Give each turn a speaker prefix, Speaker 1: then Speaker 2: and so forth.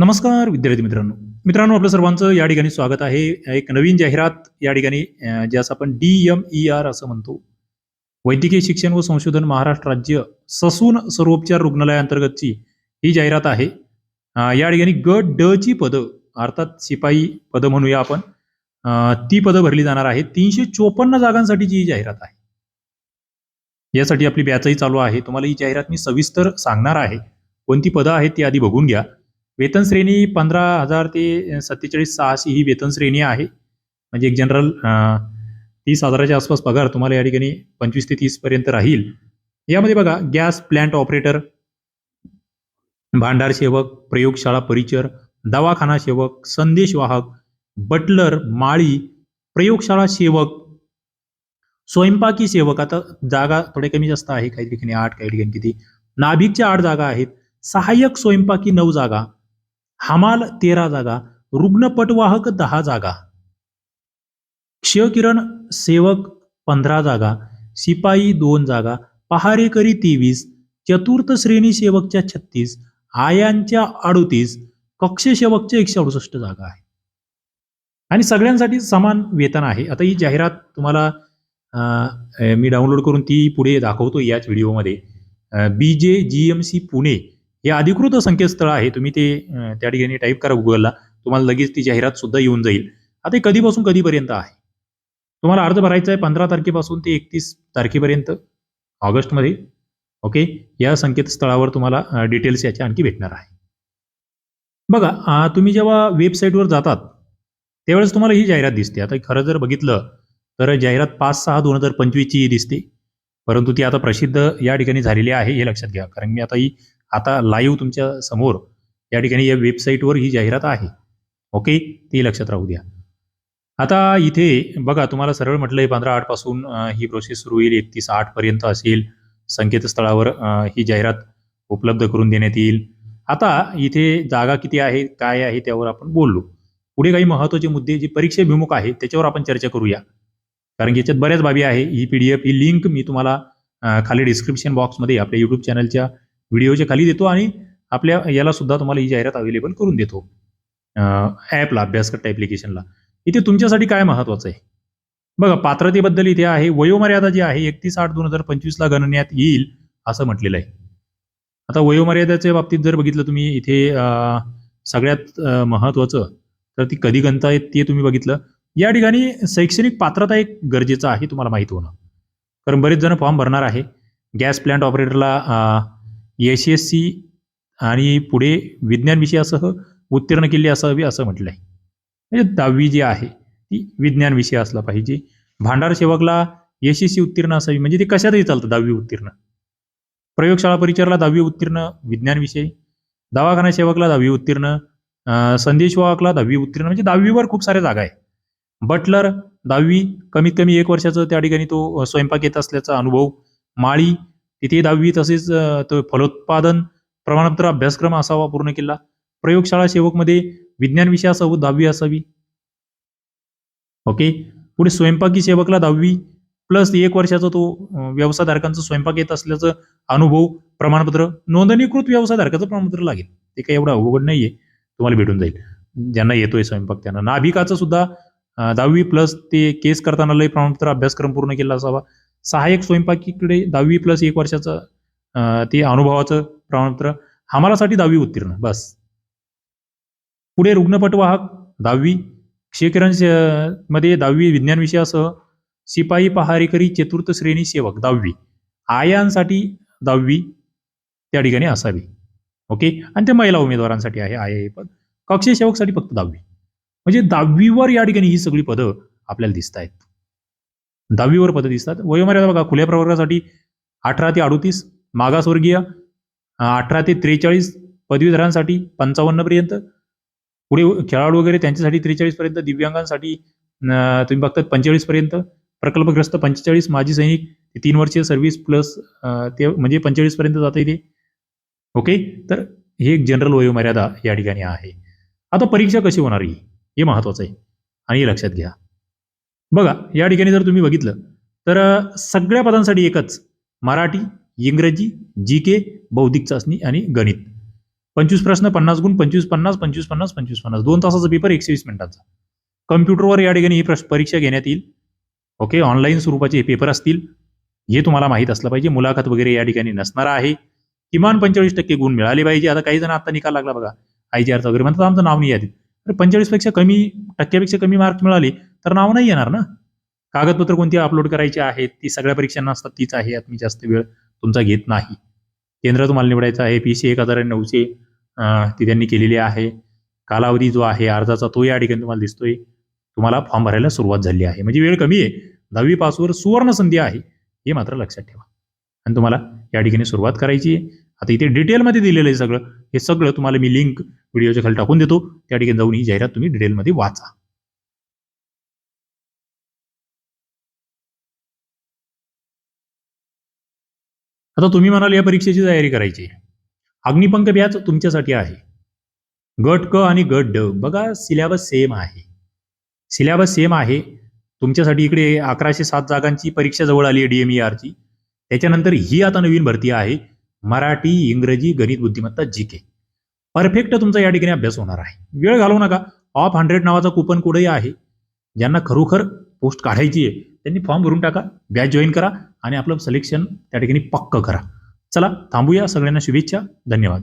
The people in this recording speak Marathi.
Speaker 1: नमस्कार विद्यार्थी मित्रांनो. मित्रांनो आपलं सर्वांचं या ठिकाणी स्वागत आहे. एक नवीन जाहिरात या ठिकाणी ज्यास आपण डी एम ई आर असं म्हणतो. वैद्यकीय शिक्षण व संशोधन महाराष्ट्र राज्य ससून सर्वोपचार रुग्णालयाअंतर्गतची ही जाहिरात आहे. या ठिकाणी गट ड ची पदं अर्थात शिपाई पदं म्हणूया आपण ती पदं भरली जाणार आहेत. तीनशे चोपन्न जागांसाठीची ही जाहिरात आहे. यासाठी आपली बॅचही चालू आहे. तुम्हाला ही जाहिरात मी सविस्तर सांगणार आहे. कोणती पदं आहेत ती आधी बघून घ्या. वेतन श्रेणी पंधरा हजार ते सत्तेचाळीस सहाशे ही वेतन श्रेणी आहे. म्हणजे एक जनरल तीस हजाराच्या आसपास पगार तुम्हाला या ठिकाणी पंचवीस ते तीस पर्यंत राहील. यामध्ये बघा गॅस प्लांट ऑपरेटर भांडार सेवक प्रयोगशाळा परिचर दवाखाना सेवक संदेशवाहक बटलर माळी प्रयोगशाळा सेवक स्वयंपाकी सेवक. आता जागा थोडे कमी जास्त आहे काही ठिकाणी आठ काही ठिकाणी किती? नाभिकच्या आठ जागा आहेत. सहाय्यक स्वयंपाकी नऊ जागा. हमाल तेरा जागा रुग्णपटवाहक दहा जागा. क्षयकिरण सेवक पंधरा जागा शिपाई दोन जागा पहारेकरी तेवीस चतुर्थ श्रेणी सेवकच्या छत्तीस आयांच्या अडोतीस कक्षसेवकच्या एकशे अडुसष्ट जागा आहे. आणि सगळ्यांसाठी समान वेतन आहे. आता ही जाहिरात तुम्हाला मी डाउनलोड करून ती पुढे दाखवतो याच व्हिडिओमध्ये. B J G M C Pune हे अधिकृत संकेतस्थळ आहे. तुम्ही ते त्या ठिकाणी टाईप करा गुगलला तुम्हाला लगेच ती जाहिरात सुद्धा येऊन जाईल. आता हे कधीपासून कधीपर्यंत आहे? तुम्हाला अर्ज भरायचा आहे पंधरा तारखेपासून ते एकतीस तारखेपर्यंत ऑगस्टमध्ये. ओके? या संकेतस्थळावर तुम्हाला डिटेल्स याचे आणखी भेटणार आहे. बघा तुम्ही जेव्हा वेबसाईटवर जातात त्यावेळेस तुम्हाला ही जाहिरात दिसते. आता खरं जर बघितलं तर जाहिरात पाच सहा दोन हजार पंचवीसची दिसते. परंतु ती आता प्रसिद्ध या ठिकाणी झालेली आहे हे लक्षात घ्या. कारण मी आता ही आता लाईव्ह तुमच्यासमोर या ठिकाणी या वेबसाईटवर ही जाहिरात आहे. ओके ती लक्षात राहू द्या. आता इथे बघा तुम्हाला सरळ म्हटलंय पंधरा आठपासून ही प्रोसेस सुरू होईल एकतीस आठ पर्यंत असेल. संकेतस्थळावर ही जाहिरात उपलब्ध करून देण्यात येईल. आता इथे जागा किती आहे काय आहे त्यावर आपण बोललो. पुढे काही महत्त्वाचे मुद्दे जे परीक्षाभिमुख आहे त्याच्यावर आपण चर्चा करूया. कारण की याच्यात बऱ्याच बाबी आहे. ही पी डी एफ ही लिंक मी तुम्हाला खाली डिस्क्रिप्शन बॉक्समध्ये आपल्या युट्यूब चॅनलच्या व्हिडिओच्या खाली देतो आणि आपल्या याला सुद्धा तुम्हाला ही जाहिरात अवेलेबल करून देतो. ॲपला अभ्यासकट ॲप्लिकेशनला इथे तुमच्यासाठी काय महत्वाचं आहे? बघा पात्रतेबद्दल इथे आहे वयोमर्यादा जी आहे एकतीस आठ दोन हजार पंचवीसला गणण्यात येईल असं म्हटलेलं आहे. आता वयोमर्यादेच्या बाबतीत जर बघितलं तुम्ही इथे सगळ्यात महत्वाचं तर ती कधी गणता येत ते तुम्ही बघितलं. या ठिकाणी शैक्षणिक पात्रता एक गरजेचं आहे तुम्हाला माहीत होणं. कारण बरेच जण फॉर्म भरणार आहे. गॅस प्लांट ऑपरेटरला एस एस सी आणि पुढे विज्ञान विषयासह उत्तीर्ण केली असावी असं म्हटलं आहे म्हणजे दहावी जी आहे ती विज्ञान विषय असला पाहिजे. भांडार सेवकला एस एस सी उत्तीर्ण असावी म्हणजे ते कशातही चालतं दहावी उत्तीर्ण. प्रयोगशाळा परिचरला दहावी उत्तीर्ण विज्ञान विषय. दवाखाना सेवकला दहावी उत्तीर्ण संदेश वाहकला दहावी उत्तीर्ण म्हणजे दहावीवर खूप साऱ्या जागा आहे बटलर दहावी कमीत कमी एक वर्षाचं त्या ठिकाणी तो स्वयंपाक येत असल्याचा अनुभव. माळी तिथे दहावी तसेच तो फलोत्पादन प्रमाणपत्र अभ्यासक्रम असावा पूर्ण केला. प्रयोगशाळा सेवकमध्ये विज्ञान विषय असावं दहावी असावी. ओके? पुढे स्वयंपाकी सेवकला दहावी प्लस एक वर्षाचा तो व्यवसायधारकांचा स्वयंपाक येत असल्याचं अनुभव प्रमाणपत्र नोंदणीकृत व्यवसायधारकाचं प्रमाणपत्र लागेल. ते काही एवढं अवघड नाहीये. तुम्हाला भेटून जाईल. ज्यांना येतोय स्वयंपाक त्यांना. नाभिकाचं सुद्धा दहावी प्लस ते केस करताना लय प्रमाणपत्र अभ्यासक्रम पूर्ण केला असावा. सहाय्यक स्वयंपाकीकडे दहावी प्लस एक वर्षाचं ते अनुभवाचं प्रमाणपत्र. हमालासाठी दहावी उत्तीर्ण बस. पुढे रुग्णपटवाहक दहावी. क्षेकिरणमध्ये दहावी विज्ञान विषयासह शिपाई पहारेकरी चतुर्थ श्रेणी सेवक दहावी. आयांसाठी दहावी त्या ठिकाणी असावी. ओके? आणि ते महिला उमेदवारांसाठी आहे आय पद. कक्षसेवकसाठी फक्त दहावी. म्हणजे दहावीवर या ठिकाणी ही सगळी पदं आपल्याला दिसत आहेत दहावीवर पदे दिसतात. वयोमर्यादा बघा खुल्या प्रवर्गासाठी अठरा ते अडोतीस मागासवर्गीय अठरा ते त्रेचाळीस पदवीधरांसाठी पंचावन्नपर्यंत पुढे खेळाडू वगैरे त्यांच्यासाठी त्रेचाळीसपर्यंत दिव्यांगांसाठी तुम्ही बघतात पंचेचाळीसपर्यंत प्रकल्पग्रस्त पंचेचाळीस माजी सैनिक तीन वर्षीय सर्व्हिस प्लस ते म्हणजे पंचेचाळीसपर्यंत जाता येते ओके तर हे एक जनरल वयोमर्यादा या ठिकाणी आहे. आता परीक्षा कशी होणार ही? हे महत्वाचं आहे. आणि हे लक्षात घ्या. बघा या ठिकाणी जर तुम्ही बघितलं तर सगळ्या पदांसाठी एकच मराठी इंग्रजी जी के बौद्धिक चाचणी आणि गणित. पंचवीस प्रश्न पन्नास गुण पंचवीस पन्नास पंचवीस पन्नास पंचवीस पन्नास. दोन तासाचा पेपर एकशे वीस मिनिटांचा. कम्प्युटरवर या ठिकाणी ही प्रश- परीक्षा घेण्यात येईल. ओके ऑनलाईन स्वरूपाचे हे पेपर असतील. हे तुम्हाला माहीत असलं पाहिजे. मुलाखत वगैरे या ठिकाणी नसणार आहे. किमान पंचेचाळीस टक्के गुण मिळाले पाहिजे. आता काही जण आता निकाल लागला बघा. आय जी आरचा वगैरे म्हणतात आमचं नाव नाही यादीत तर पंचेचाळीसपेक्षा कमी टक्क्यापेक्षा कमी मार्क मिळाले. तर नाव नाही येणार ना? कागदपत्र कोणती अपलोड करायची आहेत? ती सगळ्या परीक्षांना असतात तीच आहे यात मी जास्त वेळ तुमचा घेत नाही. केंद्र तुम्हाला निवडायचं आहे पी सी एक हजार नऊशे ती त्यांनी केलेली आहे. कालावधी जो आहे अर्जाचा तो या ठिकाणी तुम्हाला दिसतोय. तुम्हाला फॉर्म भरायला सुरुवात झाली आहे. म्हणजे वेळ कमी आहे. दहावी पासवर सुवर्ण संधी आहे हे मात्र लक्षात ठेवा. आणि तुम्हाला या ठिकाणी सुरुवात करायची आहे. आता इथे डिटेलमध्ये दिलेलं आहे सगळं. हे सगळं तुम्हाला मी लिंक व्हिडिओच्या खाली टाकून देतो. त्या ठिकाणी जाऊन ही जाहिरात तुम्ही डिटेलमध्ये वाचा. आता तुम्ही म्हणाल या परीक्षेची तयारी करायची. आहे. अग्निपंख बॅच तुमच्यासाठी आहे. गट क आणि गट ड. बघा सिलेबस सेम आहे. सिलेबस सेम आहे. तुमच्यासाठी इकडे अकराशे सात जागांची परीक्षा जवळ आली आहे डीएमईआरची त्याच्यानंतर ही आता नवीन भरती आहे. मराठी इंग्रजी गणित बुद्धिमत्ता जी के परफेक्ट तुमचा या ठिकाणी अभ्यास होणार आहे. वेळ घालवू नका. ऑफ हंड्रेड नावाचा कुपन कोडही आहे. ज्यांना खरोखर पोस्ट काढायची आहे त्यांनी फॉर्म भरून टाका बॅच जॉईन करा आणि आपलं सिलेक्शन त्या ठिकाणी पक्क करा. चला थांबूया. सगळ्यांना शुभेच्छा. धन्यवाद.